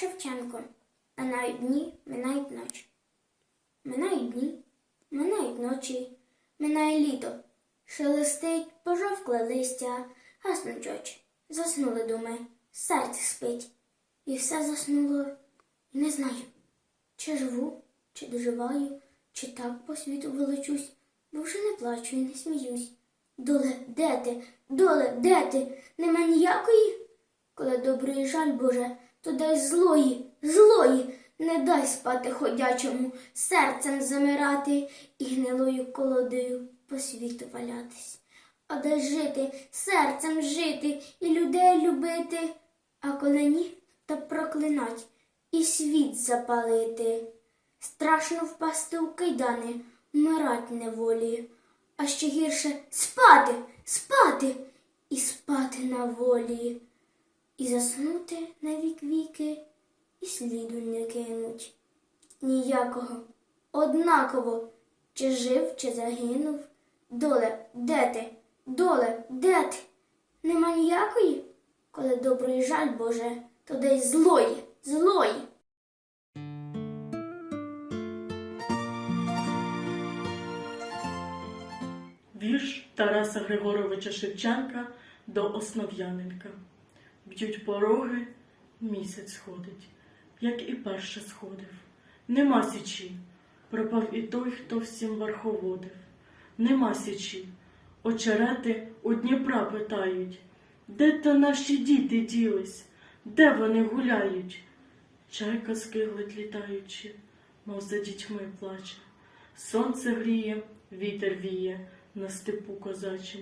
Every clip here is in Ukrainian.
Шевченко. Минають дні, минають ночі. Минають дні, минають ночі, минає літо. Шелестить пожовкле листя, гаснуть очі. Заснули думи, серце спить. І все заснуло. І не знаю, чи живу, чи доживаю, чи так по світу волочусь, бо вже не плачу і не сміюсь. Доле, де ти? Доле, де ти? Нема ніякої? Коли добрий жаль, Боже, то дай злої, злої, не дай спати ходячому, серцем замирати і гнилою колодою по світу валятись. А дай жити, серцем жити і людей любити, а коли ні, то проклинать і світ запалити. Страшно впасти у кайдани, вмирать неволі, а ще гірше спати, спати і спати на волі, і заснути на вік віки, і сліду не кинуть. Ніякого, однаково, чи жив, чи загинув. Доле, де ти? Доле, де ти? Нема ніякої? Коли добрий жаль, Боже, то десь злої, злої. Вірш Тараса Григоровича Шевченка до Основ'яненка. Б'ють пороги, місяць сходить, як і перше сходив. Нема січі, пропав і той, хто всім верховодив. Нема січі, очерети у Дніпра питають, де то наші діти ділись, де вони гуляють? Чайка скиглить літаючи, мов за дітьми плаче. Сонце гріє, вітер віє на степу козачим.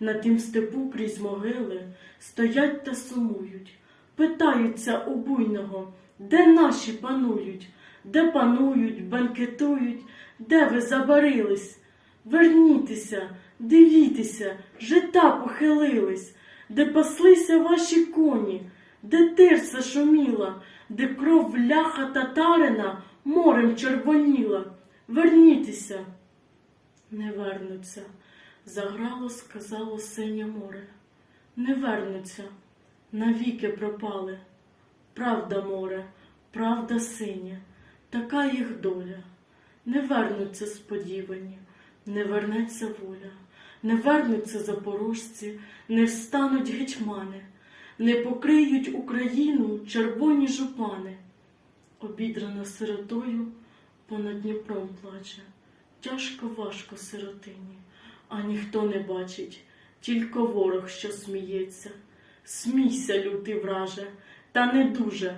На тім степу крізь могили стоять та сумують, питаються у буйного, де наші панують, де панують, бенкетують, де ви забарились? Вернітеся, дивіться, жита похилились, де паслися ваші коні, де тирса шуміла, де кров ляха татарина морем червоніла. Вернітеся не вернуться. Заграло, сказало синє море. Не вернуться, навіки пропали. Правда, море, правда синя, така їх доля. Не вернуться сподівані, не вернеться воля, не вернуться запорожці, не встануть гетьмани, не покриють Україну червоні жупани. Обідрана сиротою понад Дніпром плаче. Тяжко важко сиротині, а ніхто не бачить, тільки ворог, що сміється. Смійся, лютий враже, та не дуже,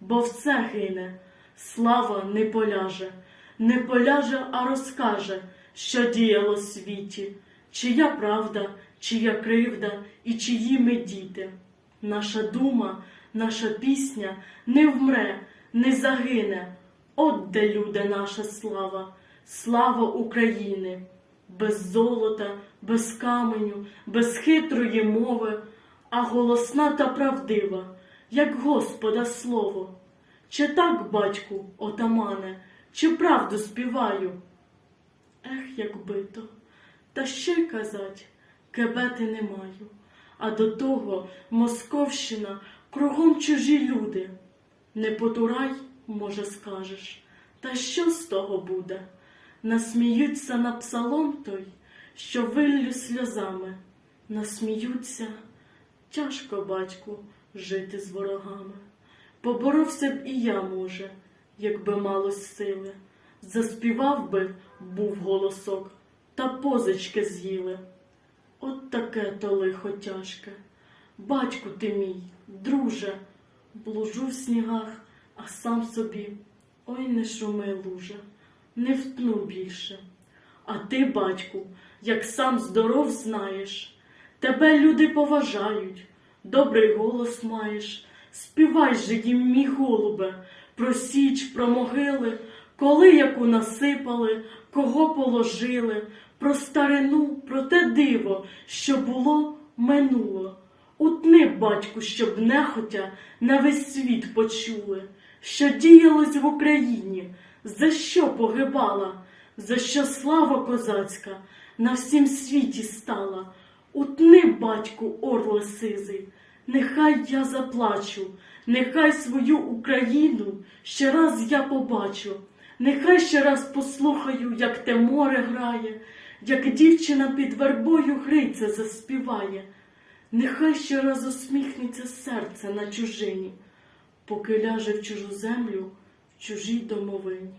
бо все гине, слава не поляже, не поляже, а розкаже, що діяло світі, чия правда, чия кривда і чиї ми діти. Наша дума, наша пісня не вмре, не загине. От де люди наша слава. Слава України! Без золота, без каменю, без хитрої мови, а голосна та правдива, як Господа слово. Чи так, батьку, отамане, чи правду співаю? Ех, якби то, та що й казать, кебети не маю. А до того Московщина кругом чужі люди. Не потурай, може, скажеш, та що з того буде? Насміються на псалом той, що виллю сльозами. Насміються, тяжко, батьку, жити з ворогами. Поборовся б і я, може, якби малось сили. Заспівав би, був голосок, та позички з'їли. От таке то лихо тяжке. Батьку ти мій, друже, блужу в снігах, а сам собі, ой не шуми, луже не втну більше. А ти, батьку, як сам здоров знаєш, тебе люди поважають, добрий голос маєш. Співай же їм, мій голубе, про січ, про могили, коли яку насипали, кого положили, про старину, про те диво, що було, минуло. Утни, батьку, щоб нехотя на весь світ почули, що діялось в Україні. За що погибала, за що слава козацька на всім світі стала? Утни, батьку, орле сизий, нехай я заплачу, Нехай свою Україну ще раз я побачу, нехай ще раз послухаю, як те море грає, як дівчина під вербою гриця заспіває. Нехай ще раз усміхнеться серце на чужині, поки ляже в чужу землю, чужій домовині.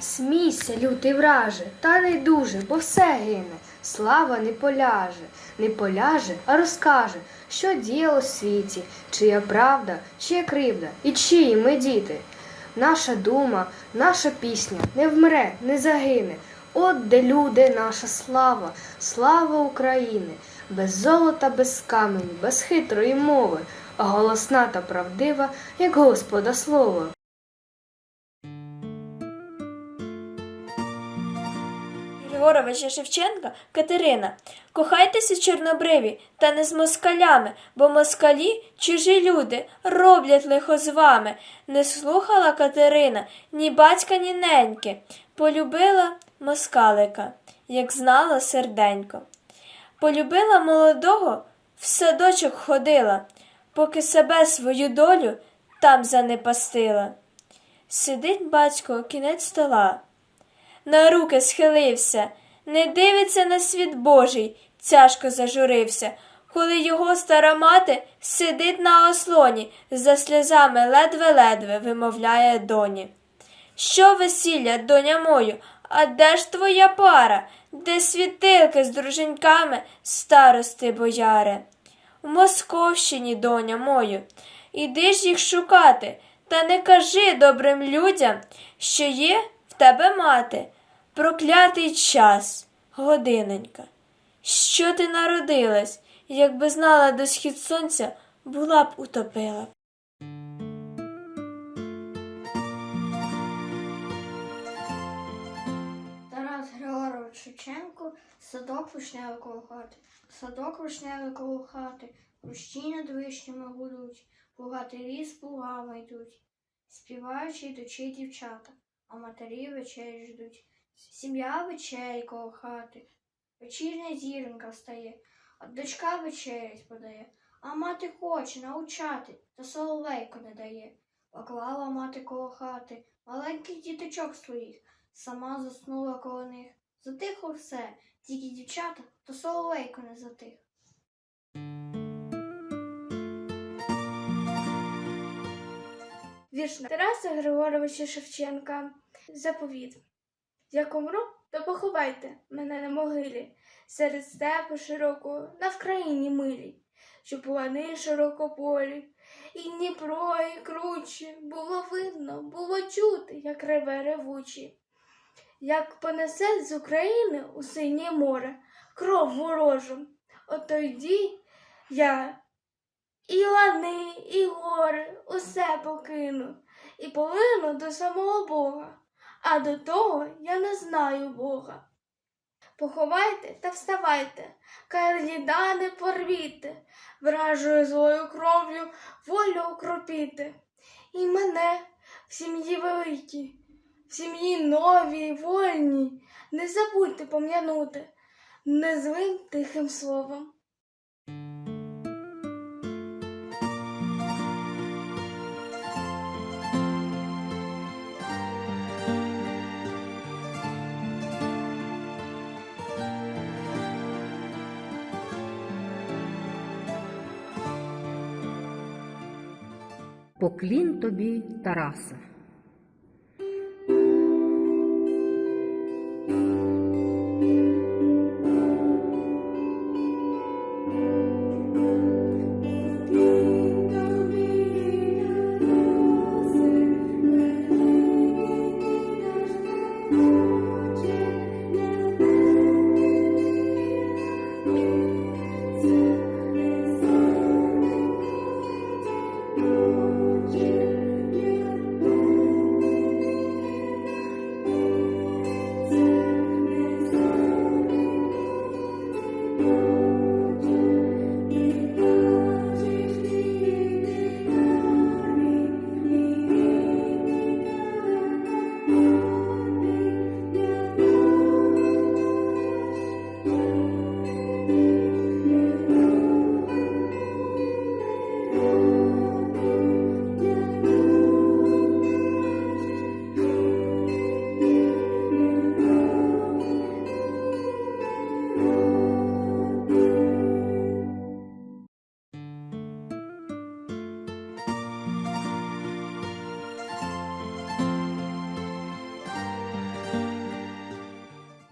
Смійся, лютий враже, та не дуже, бо все гине. Слава не поляже, не поляже, а розкаже, що діяло в світі, чия правда, чия кривда, і чиї ми діти. Наша дума, наша пісня не вмре, не загине. От де люди, наша слава, слава України, без золота, без каменю, без хитрої мови, а голосна та правдива, як Господа слово. Григоровича Шевченка Катерина. Кохайтеся чорнобриві, та не з москалями, бо москалі чужі люди роблять лихо з вами. Не слухала Катерина ні батька, ні неньки. Полюбила москалика, як знала серденько. Полюбила молодого, в садочок ходила, поки себе свою долю там занепастила. Сидить батько кінець стола на руки схилився, не дивиться на світ Божий, тяжко зажурився, коли його стара мати сидить на ослоні, за сльозами ледве-ледве вимовляє доні. Що весілля, доня мою, а де ж твоя пара, де світилки з друженьками, старости бояре? В Московщині, доня мою, іди ж їх шукати, та не кажи добрим людям, що є в тебе мати. Проклятий час, годиненька. Що ти народилась, якби знала до схід сонця, була б утопила. Садок вишневий коло хати, садок вишневий коло хати, кущі над вишнями гудуть, пугатий ліс плугами йдуть, співаючи йдучи дівчата, а матері вечері ждуть. Сім'я вечері коло хати, вечірня зіронька встає, а дочка вечерять подає, а мати хоче научати, та соловейко не дає. Поклала мати коло хати. Маленьких діточок своїх, сама заснула коло них. Затихло все, тільки дівчата, то соловейко не затих. Вірш Тараса Григоровича Шевченка Заповіт. Як умру, то поховайте мене на могилі, серед степу широкого на вкраїні милій, щоб лани широкополі, і Дніпро, і круче, було видно, було чути, як реве ревучі, як понесе з України у синє море кров ворожу. От тоді я і лани, і гори, усе покину, і полину до самого Бога, а до того я не знаю Бога. Поховайте та вставайте, карліда не порвіте, вражою злою кров'ю волю окропіте. І мене в сім'ї великій, в сім'ї новій, вольній, не забудьте пом'янути незлим тихим словом. Поклін тобі, Тарасе.